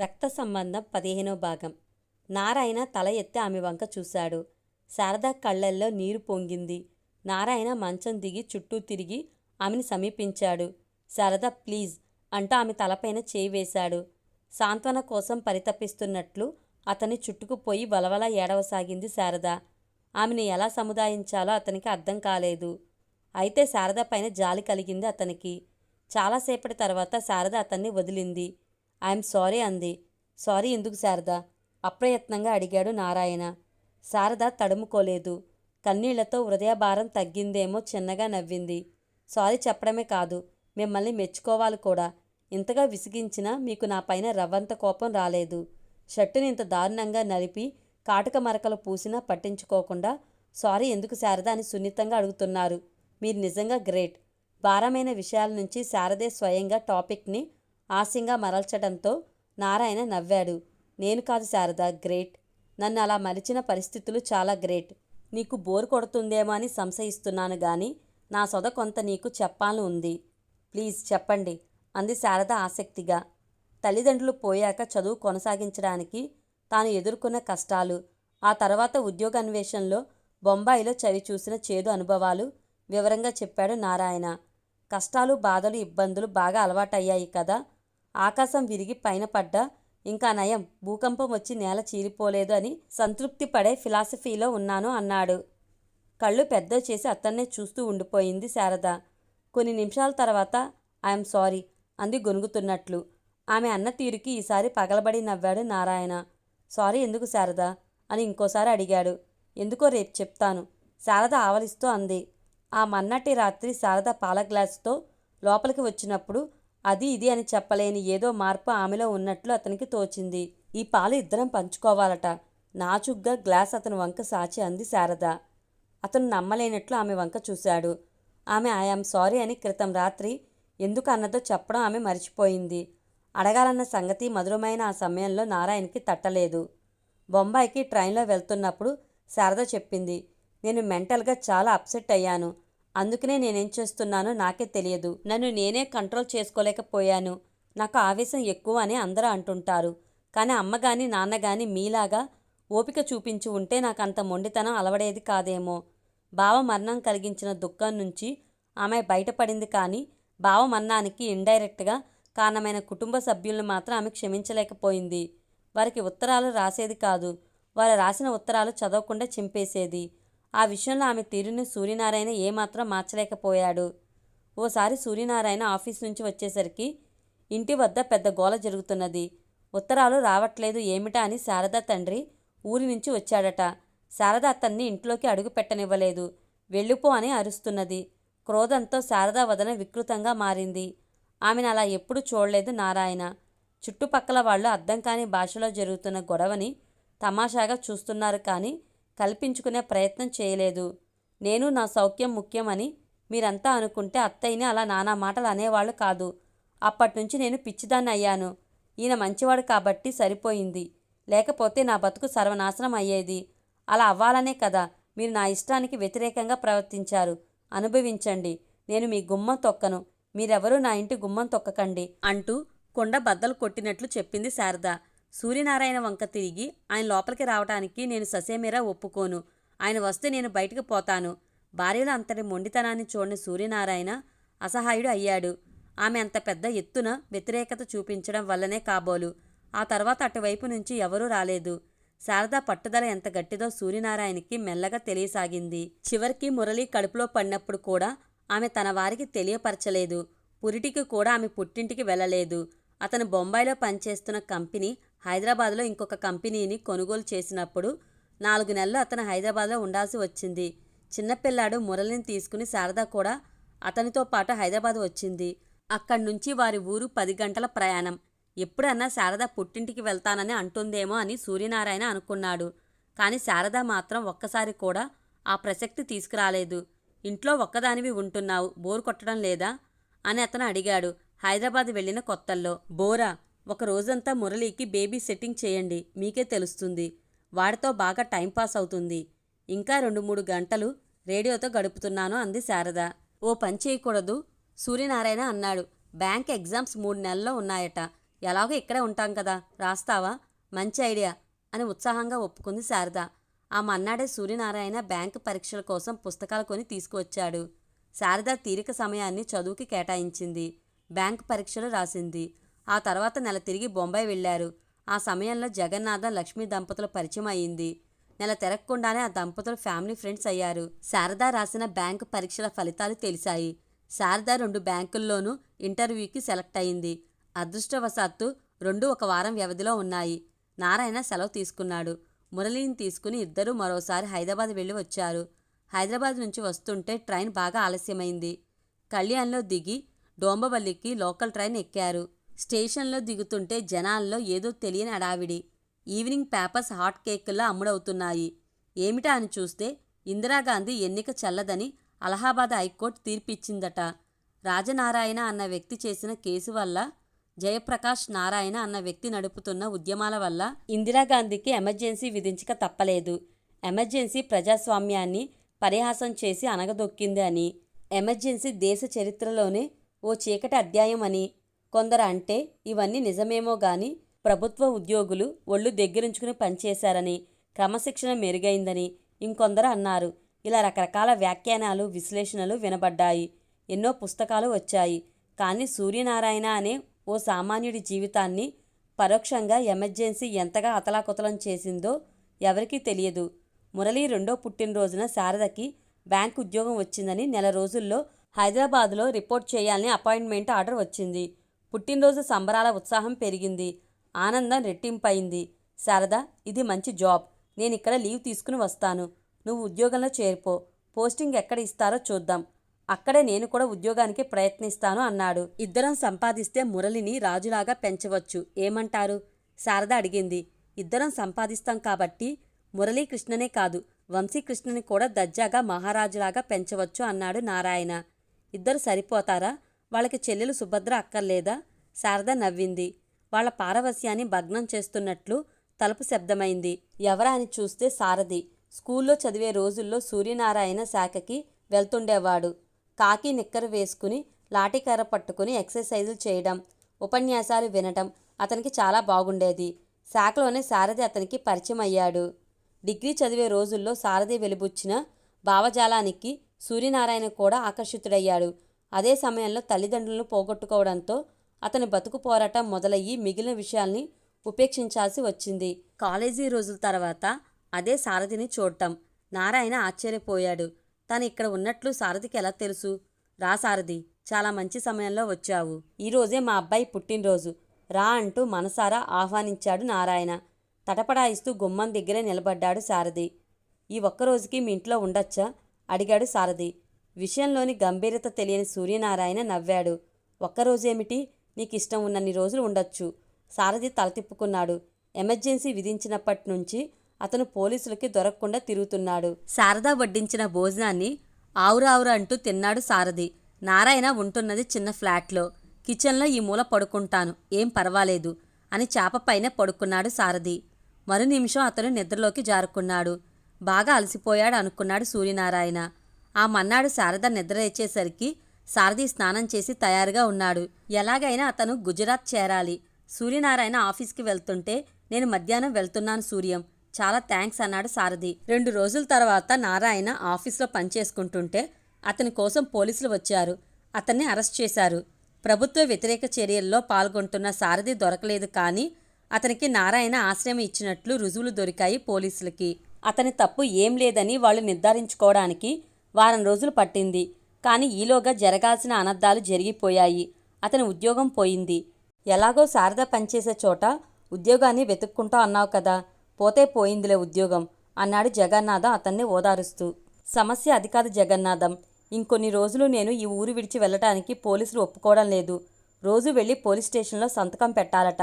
రక్త సంబంధం పదిహేనో భాగం. నారాయణ తల ఎత్తి ఆమె వంక చూశాడు. శారద కళ్ళల్లో నీరు పొంగింది. నారాయణ మంచం దిగి చుట్టూ తిరిగి ఆమెను సమీపించాడు. శారద ప్లీజ్ అంటూ ఆమె తలపైన చేయి వేశాడు. సాంత్వన కోసం పరితపిస్తున్నట్లు అతని చుట్టుకుపోయి వలవల ఏడవసాగింది శారద. ఆమెను ఎలా సముదాయించాలో అతనికి అర్థం కాలేదు. అయితే శారద పైన జాలి కలిగింది అతనికి. చాలాసేపటి తర్వాత శారద అతన్ని వదిలింది. ఐఎమ్ సారీ అంది. సారీ ఎందుకు శారద? అప్రయత్నంగా అడిగాడు నారాయణ. శారద తడుముకోలేదు. కన్నీళ్ళతో హృదయభారం తగ్గిందేమో చిన్నగా నవ్వింది. సారీ చెప్పడమే కాదు మిమ్మల్ని మెచ్చుకోవాలి కూడా. ఇంతగా విసిగించినా మీకు నా పైన రవ్వంత కోపం రాలేదు. షర్టుని ఇంత దారుణంగా నలిపి కాటుక మరకలు పూసినా పట్టించుకోకుండా సారీ ఎందుకు శారద అని సున్నితంగా అడుగుతున్నారు. మీరు నిజంగా గ్రేట్. భారమైన విషయాల నుంచి శారదే స్వయంగా టాపిక్ని ఆశంగా మరల్చడంతో నారాయణ నవ్వాడు. నేను కాదు శారద గ్రేట్. నన్ను అలా మలిచిన పరిస్థితులు చాలా గ్రేట్. నీకు బోర్ కొడుతుందేమో అని సంశయిస్తున్నాను గాని నా సొద కొంత నీకు చెప్పాలని ఉంది. ప్లీజ్ చెప్పండి అంది శారద ఆసక్తిగా. తల్లిదండ్రులు పోయాక చదువు కొనసాగించడానికి తాను ఎదుర్కొన్న కష్టాలు ఆ తర్వాత ఉద్యోగాన్వేషణలో బొంబాయిలో చవి చూసిన చేదు అనుభవాలు వివరంగా చెప్పాడు నారాయణ. కష్టాలు బాధలు ఇబ్బందులు బాగా అలవాటయ్యాయి కదా. ఆకాశం విరిగి పైన పడ్డా ఇంకా నయం. భూకంపం వచ్చి నేల చీలిపోలేదు అని సంతృప్తి పడే ఫిలాసఫీలో ఉన్నాను అన్నాడు. కళ్ళు పెద్ద చేసి అతన్నే చూస్తూ ఉండిపోయింది శారద. కొన్ని నిమిషాల తర్వాత ఐఎమ్ సారీ అంది గొనుగుతున్నట్లు. ఆమె అన్న తీరుకి ఈసారి పగలబడి నవ్వాడు నారాయణ. సారీ ఎందుకు శారద? అని ఇంకోసారి అడిగాడు. ఎందుకో రేపు చెప్తాను. శారద ఆవలిస్తూ అంది. ఆ మన్నటి రాత్రి శారద పాల గ్లాసుతో లోపలికి వచ్చినప్పుడు అది ఇది అని చెప్పలేని ఏదో మార్పు ఆమెలో ఉన్నట్లు అతనికి తోచింది. ఈ పాలు ఇద్దరం పంచుకోవాలట. నాచుగ్గా గ్లాస్ అతని వంక సాచి అంది శారద. అతను నమ్మలేనట్లు ఆమె వంక చూశాడు. ఆమె ఐఆమ్ సారీ అని క్రితం రాత్రి ఎందుకు అన్నదో చెప్పడం ఆమె మర్చిపోయింది. అడగాలన్న సంగతి మధురమైన ఆ సమయంలో నారాయణకి తట్టలేదు. బొంబాయికి ట్రైన్లో వెళ్తున్నప్పుడు శారద చెప్పింది నేను మెంటల్గా చాలా అప్సెట్ అయ్యాను. అందుకనే నేనేం చేస్తున్నానో నాకే తెలియదు. నన్ను నేనే కంట్రోల్ చేసుకోలేకపోయాను. నాకు ఆవేశం ఎక్కువ అని అందరూ అంటుంటారు. కానీ అమ్మ నాన్నగాని నాన్న మీలాగా ఓపిక చూపించి ఉంటే నాకు అంత మొండితనం అలవడేది కాదేమో. బావ మరణం కలిగించిన దుఃఖం నుంచి ఆమె బయటపడింది కానీ బావ మరణానికి ఇండైరెక్ట్గా కారణమైన కుటుంబ సభ్యులను మాత్రం ఆమె క్షమించలేకపోయింది. వారికి ఉత్తరాలు రాసేది కాదు. వారు రాసిన ఉత్తరాలు చదవకుండా చింపేసేది. ఆ విషయంలో ఆమె తీరుని సూర్యనారాయణ ఏమాత్రం మార్చలేకపోయాడు. ఓసారి సూర్యనారాయణ ఆఫీస్ నుంచి వచ్చేసరికి ఇంటి వద్ద పెద్ద గోల జరుగుతున్నది. ఉత్తరాలు రావట్లేదు ఏమిటా అని శారద తండ్రి ఊరి నుంచి వచ్చాడట. శారద అతన్ని ఇంట్లోకి అడుగు పెట్టనివ్వలేదు. వెళ్ళిపో అని అరుస్తున్నది. క్రోధంతో శారదా వదన వికృతంగా మారింది. ఆమెను అలా ఎప్పుడూ చూడలేదు నారాయణ. చుట్టుపక్కల వాళ్ళు అర్థం కాని భాషలో జరుగుతున్న గొడవని తమాషాగా చూస్తున్నారు కానీ కల్పించుకునే ప్రయత్నం చేయలేదు. నేను నా సౌఖ్యం ముఖ్యమని మీరంతా అనుకుంటే అత్తయ్యని అలా నానా మాటలు అనేవాళ్ళు కాదు. అప్పటినుంచి నేను పిచ్చిదాన్ని అయ్యాను. ఈయన మంచివాడు కాబట్టి సరిపోయింది. లేకపోతే నా బతుకు సర్వనాశనం అయ్యేది. అలా అవ్వాలనే కదా మీరు నా ఇష్టానికి వ్యతిరేకంగా ప్రవర్తించారు. అనుభవించండి. నేను మీ గుమ్మం తొక్కను. మీరెవరూ నా ఇంటి గుమ్మం తొక్కకండి అంటూ కొండ బద్దలు కొట్టినట్లు చెప్పింది శారద. సూర్యనారాయణ వంక తిరిగి ఆయన లోపలికి రావటానికి నేను ససేమేరా ఒప్పుకోను. ఆయన వస్తే నేను బయటికి పోతాను. భార్యలో అంతటి మొండితనాన్ని చూడని సూర్యనారాయణ అసహాయుడు అయ్యాడు. ఆమె అంత పెద్ద ఎత్తున వ్యతిరేకత చూపించడం వల్లనే కాబోలు. ఆ తర్వాత అటువైపు నుంచి ఎవరూ రాలేదు. శారద పట్టుదల ఎంత గట్టిదో సూర్యనారాయణకి మెల్లగా తెలియసాగింది. చివరికి మురళి కడుపులో పడినప్పుడు కూడా ఆమె తన వారికి తెలియపరచలేదు. పురిటికి కూడా ఆమె పుట్టింటికి వెళ్ళలేదు. అతను బొంబాయిలో పనిచేస్తున్న కంపెనీ హైదరాబాద్లో ఇంకొక కంపెనీని కొనుగోలు చేసినప్పుడు నాలుగు నెలలు అతను హైదరాబాద్లో ఉండాల్సి వచ్చింది. చిన్నపిల్లాడు మురళిని తీసుకుని శారద కూడా అతనితో పాటు హైదరాబాద్ వచ్చింది. అక్కడి నుంచి వారి ఊరు పది గంటల ప్రయాణం. ఎప్పుడన్నా శారద పుట్టింటికి వెళ్తానని అంటుందేమో అని సూర్యనారాయణ అనుకున్నాడు. కానీ శారద మాత్రం ఒక్కసారి కూడా ఆ ప్రసక్తి తీసుకురాలేదు. ఇంట్లో ఒక్కదానివి ఉంటున్నావు బోరు కొట్టడం లేదా? అని అతను అడిగాడు హైదరాబాద్ వెళ్ళిన కొత్తల్లో. బోరా ఒక రోజంతా మురళికి బేబీ సెట్టింగ్ చేయండి మీకే తెలుస్తుంది. వాడితో బాగా టైంపాస్ అవుతుంది. ఇంకా రెండు మూడు గంటలు రేడియోతో గడుపుతున్నాను అంది శారద. ఓ పని చేయకూడదు సూర్యనారాయణ అన్నాడు. బ్యాంక్ ఎగ్జామ్స్ మూడు నెలల్లో ఉన్నాయట. ఎలాగో ఇక్కడే ఉంటాం కదా రాస్తావా? మంచి ఐడియా అని ఉత్సాహంగా ఒప్పుకుంది శారద. ఆ మన్నాడే సూర్యనారాయణ బ్యాంకు పరీక్షల కోసం పుస్తకాలు కొని తీసుకువచ్చాడు. శారద తీరిక సమయాన్ని చదువుకి కేటాయించింది. బ్యాంకు పరీక్షలు రాసింది. ఆ తర్వాత నెల తిరిగి బొంబాయి వెళ్ళారు ఆ సమయంలో జగన్నాథ లక్ష్మీ దంపతుల పరిచయం అయింది. నెల తిరగకుండానే ఆ దంపతులు ఫ్యామిలీ ఫ్రెండ్స్ అయ్యారు. శారద రాసిన బ్యాంకు పరీక్షల ఫలితాలు తెలిసాయి శారద రెండు బ్యాంకుల్లోనూ ఇంటర్వ్యూకి సెలెక్ట్ అయింది. అదృష్టవశాత్తు రెండు ఒక వారం వ్యవధిలో ఉన్నాయి. నారాయణ సెలవు తీసుకున్నాడు. మురళిని తీసుకుని ఇద్దరూ మరోసారి హైదరాబాద్ వెళ్ళి వచ్చారు. హైదరాబాద్ నుంచి వస్తుంటే ట్రైన్ బాగా ఆలస్యమైంది. కళ్యాణ్లో దిగి డోంబవల్లికి లోకల్ ట్రైన్ ఎక్కారు. స్టేషన్లో దిగుతుంటే జనాల్లో ఏదో తెలియని అడావిడి ఈవినింగ్ పేపర్స్ హాట్ కేకుల్లో అమ్ముడవుతున్నాయి. ఏమిటా అని చూస్తే ఇందిరాగాంధీ ఎన్నిక చల్లదని అలహాబాద్ హైకోర్టు తీర్పిచ్చిందట. రాజనారాయణ అన్న వ్యక్తి చేసిన కేసు వల్ల జయప్రకాష్ నారాయణ అన్న వ్యక్తి నడుపుతున్న ఉద్యమాల వల్ల ఇందిరాగాంధీకి ఎమర్జెన్సీ విధించక తప్పలేదు. ఎమర్జెన్సీ ప్రజాస్వామ్యాన్ని పరిహాసం చేసి అనగదొక్కింది అని ఎమర్జెన్సీ దేశ చరిత్రలోనే ఓ చీకటి అధ్యాయం అని కొందరు అంటే ఇవన్నీ నిజమేమో గాని ప్రభుత్వ ఉద్యోగులు ఒళ్ళు దగ్గరుంచుకుని పనిచేశారని క్రమశిక్షణ మెరుగైందని ఇంకొందరు అన్నారు. ఇలా రకరకాల వ్యాఖ్యానాలు విశ్లేషణలు వినబడ్డాయి. ఎన్నో పుస్తకాలు వచ్చాయి. కానీ సూర్యనారాయణ అనే ఓ సామాన్యుడి జీవితాన్ని పరోక్షంగా ఎమర్జెన్సీ ఎంతగా అతలాకుతలం చేసిందో ఎవరికీ తెలియదు. మురళి రెండో పుట్టినరోజున శారదకి బ్యాంక్ ఉద్యోగం వచ్చిందని నెల రోజుల్లో హైదరాబాద్లో రిపోర్ట్ చేయాలని అపాయింట్మెంట్ ఆర్డర్ వచ్చింది. పుట్టినరోజు సంబరాల ఉత్సాహం పెరిగింది. ఆనందం రెట్టింపయింది. శారద ఇది మంచి జాబ్. నేను ఇక్కడ లీవ్ తీసుకుని వస్తాను. నువ్వు ఉద్యోగంలో చేరిపో. పోస్టింగ్ ఎక్కడ ఇస్తారో చూద్దాం. అక్కడే నేను కూడా ఉద్యోగానికి ప్రయత్నిస్తాను అన్నాడు. ఇద్దరం సంపాదిస్తే మురళిని రాజులాగా పెంచవచ్చు. ఏమంటారు? శారద అడిగింది. ఇద్దరం సంపాదిస్తాం కాబట్టి మురళీకృష్ణనే కాదు వంశీకృష్ణని కూడా దర్జాగా మహారాజులాగా పెంచవచ్చు అన్నాడు నారాయణ. ఇద్దరు సరిపోతారా? వాళ్ళకి చెల్లెలు సుభద్ర అక్కర్లేదా? శారద నవ్వింది. వాళ్ళ పారవస్యాన్ని భగ్నం చేస్తున్నట్లు తలుపు శబ్దమైంది. ఎవరా అని చూస్తే సారథి స్కూల్లో చదివే రోజుల్లో సూర్యనారాయణ శాఖకి వెళ్తుండేవాడు. కాకి నిక్కరు వేసుకుని లాఠీకర్ర పట్టుకుని ఎక్సర్సైజులు చేయడం ఉపన్యాసాలు వినటం అతనికి చాలా బాగుండేది. శాఖలోనే సారథి అతనికి పరిచయం అయ్యాడు. డిగ్రీ చదివే రోజుల్లో సారథి వెలుబుచ్చిన భావజాలానికి సూర్యనారాయణ కూడా ఆకర్షితుడయ్యాడు. అదే సమయంలో తల్లిదండ్రులను పోగొట్టుకోవడంతో అతని బతుకు పోరాటం మొదలయ్యి మిగిలిన విషయాల్ని ఉపేక్షించాల్సి వచ్చింది. కాలేజీ రోజుల తర్వాత అదే సారథిని చూడటం. నారాయణ ఆశ్చర్యపోయాడు. తను ఇక్కడ ఉన్నట్లు సారథికి ఎలా తెలుసు? రా సారథి చాలా మంచి సమయంలో వచ్చావు. ఈరోజే మా అబ్బాయి పుట్టినరోజు. రా అంటూ మనసారా ఆహ్వానించాడు నారాయణ. తటపడాయిస్తూ గుమ్మం దగ్గరే నిలబడ్డాడు సారథి. ఈ ఒక్కరోజుకి మీ ఇంట్లో ఉండొచ్చా? అడిగాడు సారథి. విషయంలోని గంభీరత తెలియని సూర్యనారాయణ నవ్వాడు. ఒక్కరోజేమిటి? నీకు ఇష్టం ఉన్నన్ని రోజులు ఉండొచ్చు. సారథి తల తిప్పుకున్నాడు ఎమర్జెన్సీ విధించినప్పటి నుంచి అతను పోలీసులకి దొరకకుండా తిరుగుతున్నాడు. శారద వడ్డించిన భోజనాన్ని ఆవురావురా అంటూ తిన్నాడు సారథి. నారాయణ ఉంటున్నది చిన్న ఫ్లాట్లో. కిచెన్లో ఈ మూల పడుకుంటాను. ఏం పర్వాలేదు అని చేపపైన పడుకున్నాడు సారథి. మరు నిమిషం అతను నిద్రలోకి జారుకున్నాడు. బాగా అలసిపోయాడు అనుకున్నాడు సూర్యనారాయణ. ఆ మన్నాడు శారద నిద్రలేచ్చేసరికి సారథి స్నానం చేసి తయారుగా ఉన్నాడు. ఎలాగైనా అతను గుజరాత్ చేరాలి. సూర్యనారాయణ ఆఫీస్కి వెళ్తుంటే నేను మధ్యాహ్నం వెళ్తున్నాను సూర్యం. చాలా థ్యాంక్స్ అన్నాడు సారథి రెండు రోజుల తర్వాత నారాయణ ఆఫీస్లో పనిచేసుకుంటుంటే అతని కోసం పోలీసులు వచ్చారు. అతన్ని అరెస్ట్ చేశారు. ప్రభుత్వ వ్యతిరేక చర్యల్లో పాల్గొంటున్న సారథి దొరకలేదు కానీ అతనికి నారాయణ ఆశ్రయం ఇచ్చినట్లు రుజువులు దొరికాయి పోలీసులకి. అతని తప్పు ఏం లేదని వాళ్ళు నిర్ధారించుకోవడానికి వారం రోజులు పట్టింది. కానీ ఈలోగా జరగాల్సిన అనర్థాలు జరిగిపోయాయి. అతని ఉద్యోగం పోయింది. ఎలాగో శారద పనిచేసే చోట ఉద్యోగాన్ని వెతుక్కుంటా అన్నావు కదా పోతే పోయిందిలే ఉద్యోగం అన్నాడు జగన్నాథం అతన్ని ఓదారుస్తూ. సమస్య అది కాదు జగన్నాథం. ఇంకొన్ని రోజులు నేను ఈ ఊరు విడిచి వెళ్ళటానికి పోలీసులు ఒప్పుకోవడం లేదు. రోజు వెళ్ళి పోలీస్ స్టేషన్లో సంతకం పెట్టాలట.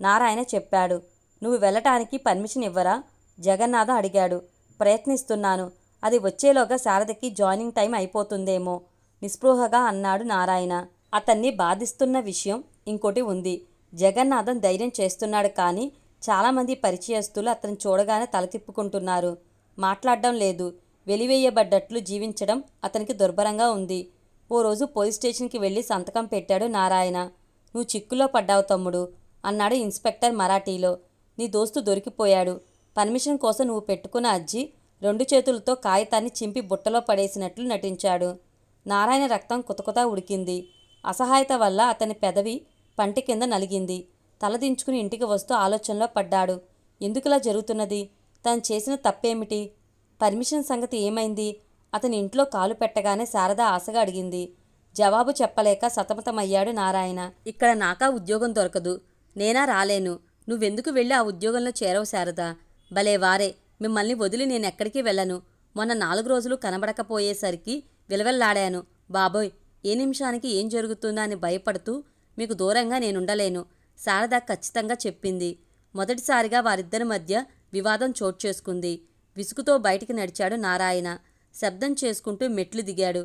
నారాయణ చెప్పాడు. నువ్వు వెళ్ళటానికి పర్మిషన్ ఇవ్వరా? జగన్నాథం అడిగాడు. ప్రయత్నిస్తున్నాను. అది వచ్చేలోగా శారదకి జాయినింగ్ టైం అయిపోతుందేమో. నిస్పృహగా అన్నాడు నారాయణ. అతన్ని బాధిస్తున్న విషయం ఇంకోటి ఉంది. జగన్నాథం ధైర్యం చేస్తున్నాడు కానీ చాలామంది పరిచయస్తులు అతను చూడగానే తల తిప్పుకుంటున్నారు. మాట్లాడడం లేదు. వెలివేయబడ్డట్లు జీవించడం అతనికి దుర్భరంగా ఉంది. ఓ రోజు పోలీస్ స్టేషన్కి వెళ్ళి సంతకం పెట్టాడు నారాయణ. నువ్వు చిక్కులో పడ్డావు తమ్ముడు అన్నాడు ఇన్స్పెక్టర్ మరాఠీలో. నీ దోస్తు దొరికిపోయాడు. పర్మిషన్ కోసం నువ్వు పెట్టుకున్న అజ్జి రెండు చేతులతో కాగితాన్ని చింపి బుట్టలో పడేసినట్లు నటించాడు. నారాయణ రక్తం కుతకుతా ఉడికింది. అసహాయత వల్ల అతని పెదవి పంటి కింద నలిగింది. తలదించుకుని ఇంటికి వస్తూ ఆలోచనలో పడ్డాడు. ఎందుకులా జరుగుతున్నది? తను చేసిన తప్పేమిటి? పర్మిషన్ సంగతి ఏమైంది? అతని ఇంట్లో కాలు పెట్టగానే శారద ఆశగా అడిగింది. జవాబు చెప్పలేక సతమతమయ్యాడు నారాయణ. ఇక్కడ నాకా ఉద్యోగం దొరకదు. నేనా రాలేను. నువ్వెందుకు వెళ్ళి ఆ ఉద్యోగంలో చేరవు శారద? భలే వారే. మిమ్మల్ని వదిలి నేనెక్కడికి వెళ్ళను. మొన్న నాలుగు రోజులు కనబడకపోయేసరికి విలవెల్లాడాను. బాబోయ్ ఏ నిమిషానికి ఏం జరుగుతుందా అని భయపడుతూ మీకు దూరంగా నేనుండలేను శారద ఖచ్చితంగా చెప్పింది. మొదటిసారిగా వారిద్దరి మధ్య వివాదం చోటు చేసుకుంది. విసుగుతో బయటికి నడిచాడు నారాయణ. శబ్దం చేసుకుంటూ మెట్లు దిగాడు.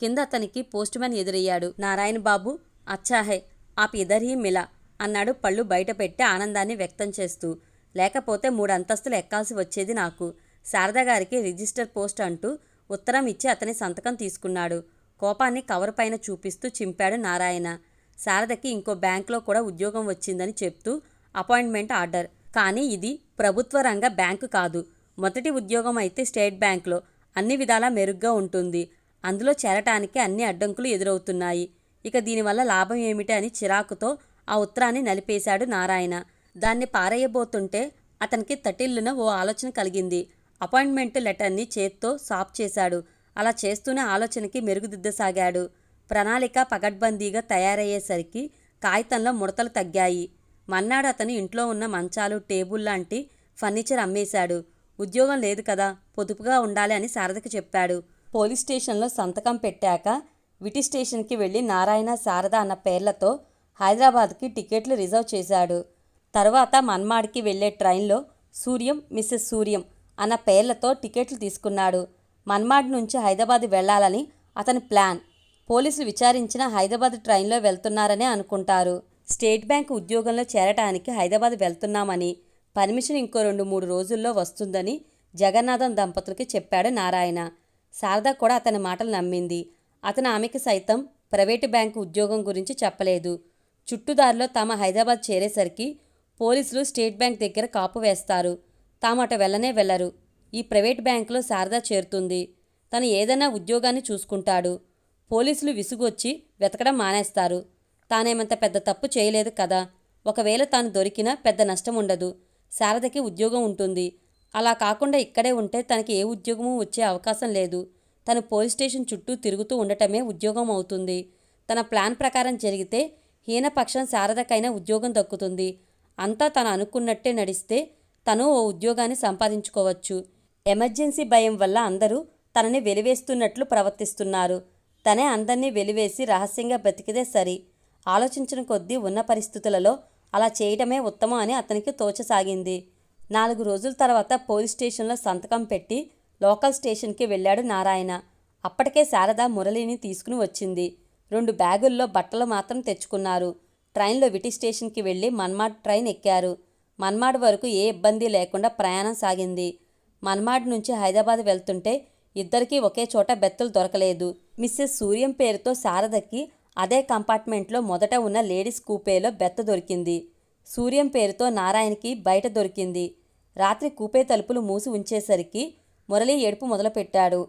కింద అతనికి పోస్ట్మ్యాన్ ఎదురయ్యాడు. నారాయణ బాబు అచ్చాహే ఆప్ ఇదర్ హీ మిలా అన్నాడు పళ్ళు బయట పెట్టి ఆనందాన్ని వ్యక్తం చేస్తూ. లేకపోతే మూడు అంతస్తులు ఎక్కాల్సి వచ్చేది నాకు. శారదా గారికి రిజిస్టర్ పోస్ట్ అంటూ ఉత్తరం ఇచ్చి అతని సంతకం తీసుకున్నాడు. కోపాన్ని కవర్ పైన చూపిస్తూ చింపాడు నారాయణ. శారదకి ఇంకో బ్యాంకులో కూడా ఉద్యోగం వచ్చిందని చెప్తూ అపాయింట్మెంట్ ఆర్డర్. కానీ ఇది ప్రభుత్వ రంగ బ్యాంకు కాదు. మొదటి ఉద్యోగం అయితే స్టేట్ బ్యాంక్లో అన్ని విధాలా మెరుగ్గా ఉంటుంది. అందులో చేరటానికి అన్ని అడ్డంకులు ఎదురవుతున్నాయి. ఇక దీనివల్ల లాభం ఏమిటి అని చిరాకుతో ఆ ఉత్తరాన్ని నలిపేశాడు నారాయణ. దాన్ని పారేయబోతుంటే అతనికి తటిల్లున ఓ ఆలోచన కలిగింది. అపాయింట్మెంట్ లెటర్ని చేత్తో సాప్ చేశాడు. అలా చేస్తూనే ఆలోచనకి మెరుగుదిద్దసాగాడు. ప్రణాళిక పగడ్బందీగా తయారయ్యేసరికి కాగితంలో ముడతలు తగ్గాయి. మన్నాడు అతను ఇంట్లో ఉన్న మంచాలు టేబుల్ లాంటి ఫర్నిచర్ అమ్మేశాడు. ఉద్యోగం లేదు కదా పొదుపుగా ఉండాలి అని శారదకి చెప్పాడు. పోలీస్ స్టేషన్లో సంతకం పెట్టాక విటి స్టేషన్కి వెళ్ళి నారాయణ శారద అన్న పేర్లతో హైదరాబాద్కి టికెట్లు రిజర్వ్ చేశాడు. తర్వాత మన్మాడ్కి వెళ్ళే ట్రైన్లో సూర్యం మిస్సెస్ సూర్యం అన్న పేర్లతో టికెట్లు తీసుకున్నాడు. మన్మాడ్ నుంచి హైదరాబాద్ వెళ్ళాలని అతని ప్లాన్. పోలీసులు విచారించిన హైదరాబాద్ ట్రైన్లో వెళ్తున్నారనే అనుకుంటారు. స్టేట్ బ్యాంక్ ఉద్యోగంలో చేరటానికి హైదరాబాద్ వెళ్తున్నామని పర్మిషన్ ఇంకో రెండు మూడు రోజుల్లో వస్తుందని జగన్నాథం దంపతులకి చెప్పాడు నారాయణ. శారద కూడా అతని మాటలు నమ్మింది. అతను ఆమెకి సైతం ప్రైవేటు బ్యాంకు ఉద్యోగం గురించి చెప్పలేదు. చుట్టుదారిలో తమ హైదరాబాద్ చేరేసరికి పోలీసులు స్టేట్ బ్యాంక్ దగ్గర కాపు వేస్తారు. తాము వెళ్ళనే వెళ్ళరు. ఈ ప్రైవేట్ బ్యాంకులో శారద చేరుతుంది. తను ఏదైనా ఉద్యోగాన్ని చూసుకుంటాడు. పోలీసులు విసుగొచ్చి వెతకడం మానేస్తారు. తానేమంత పెద్ద తప్పు చేయలేదు కదా. ఒకవేళ తాను దొరికినా పెద్ద నష్టం ఉండదు. శారదకి ఉద్యోగం ఉంటుంది. అలా కాకుండా ఇక్కడే ఉంటే తనకి ఏ ఉద్యోగమూ వచ్చే అవకాశం లేదు. తను పోలీస్ స్టేషన్ చుట్టూ తిరుగుతూ ఉండటమే ఉద్యోగం అవుతుంది. తన ప్లాన్ ప్రకారం జరిగితే హీనపక్షం శారదకైనా ఉద్యోగం దక్కుతుంది. అంతా తను అనుకున్నట్టే నడిస్తే తను ఓ ఉద్యోగాన్ని సంపాదించుకోవచ్చు. ఎమర్జెన్సీ భయం వల్ల అందరూ తనని వెలివేస్తున్నట్లు ప్రవర్తిస్తున్నారు. తనే అందరినీ వెలివేసి రహస్యంగా బ్రతికితే సరి. ఆలోచించిన కొద్దీ ఉన్న పరిస్థితులలో అలా చేయటమే ఉత్తమం అని అతనికి తోచసాగింది. నాలుగు రోజుల తర్వాత పోలీస్ స్టేషన్లో సంతకం పెట్టి లోకల్ స్టేషన్కి వెళ్ళాడు నారాయణ. అప్పటికే శారద మురళిని తీసుకుని వచ్చింది. రెండు బ్యాగుల్లో బట్టలు మాత్రం తెచ్చుకున్నారు. ట్రైన్లో విటి స్టేషన్కి వెళ్ళి మన్మాడ్ ట్రైన్ ఎక్కారు. మన్మాడ్ వరకు ఏ ఇబ్బంది లేకుండా ప్రయాణం సాగింది. మన్మాడ్ నుంచి హైదరాబాద్ వెళ్తుంటే ఇద్దరికీ ఒకే చోట బెత్తలు దొరకలేదు. మిస్సెస్ సూర్యం పేరుతో శారదకి అదే కంపార్ట్మెంట్లో మొదట ఉన్న లేడీస్ కూపేలో బెత్త దొరికింది. సూర్యం పేరుతో నారాయణకి బయట దొరికింది. రాత్రి కూపే తలుపులు మూసి ఉంచేసరికి మురళి ఏడుపు మొదలుపెట్టాడు.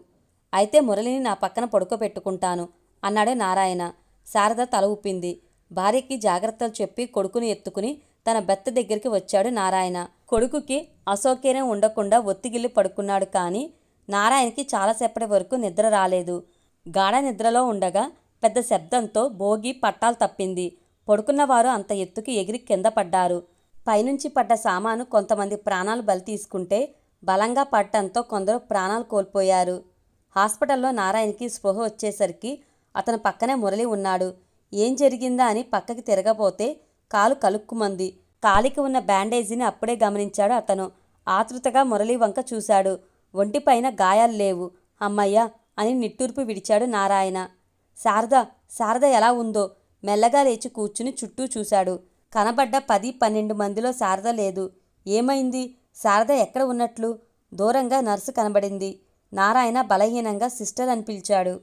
అయితే మురళిని నా పక్కన పడుకోబెట్టుకుంటాను అన్నాడు నారాయణ. శారద తల ఊపింది. భార్యకి జాగ్రత్తలు చెప్పి కొడుకుని ఎత్తుకుని తన బెత్త దగ్గరికి వచ్చాడు నారాయణ. కొడుకుకి అసౌకర్యం ఉండకుండా ఒత్తిగిల్లి పడుకున్నాడు కానీ నారాయణకి చాలాసేపటి వరకు నిద్ర రాలేదు. గాఢ నిద్రలో ఉండగా పెద్ద శబ్దంతో భోగి పట్టాలు తప్పింది. పడుకున్నవారు అంత ఎత్తుకి ఎగిరి కింద పడ్డారు. పైనుంచి పడ్డ సామాను కొంతమంది ప్రాణాలు బలి తీసుకుంటే బలంగా పడటంతో కొందరు ప్రాణాలు కోల్పోయారు. హాస్పిటల్లో నారాయణకి స్పృహ వచ్చేసరికి అతని పక్కనే మురళి ఉన్నాడు. ఏం జరిగిందా అని పక్కకి తిరగబోతే కాలు కలుక్కుమంది. కాలికి ఉన్న బ్యాండేజీని అప్పుడే గమనించాడు అతను. ఆతృతగా మురళీ వంక చూశాడు. ఒంటిపైన గాయాలు లేవు. అమ్మయ్యా! అని నిట్టూర్పు విడిచాడు నారాయణ. శారద! శారద ఎలా ఉందో? మెల్లగా లేచి కూర్చుని చుట్టూ చూశాడు. కనబడ్డ పది పన్నెండు మందిలో శారద లేదు. ఏమైంది? శారద ఎక్కడ ఉన్నట్లు? దూరంగా నర్సు కనబడింది. నారాయణ బలహీనంగా సిస్టర్ అని పిలిచాడు.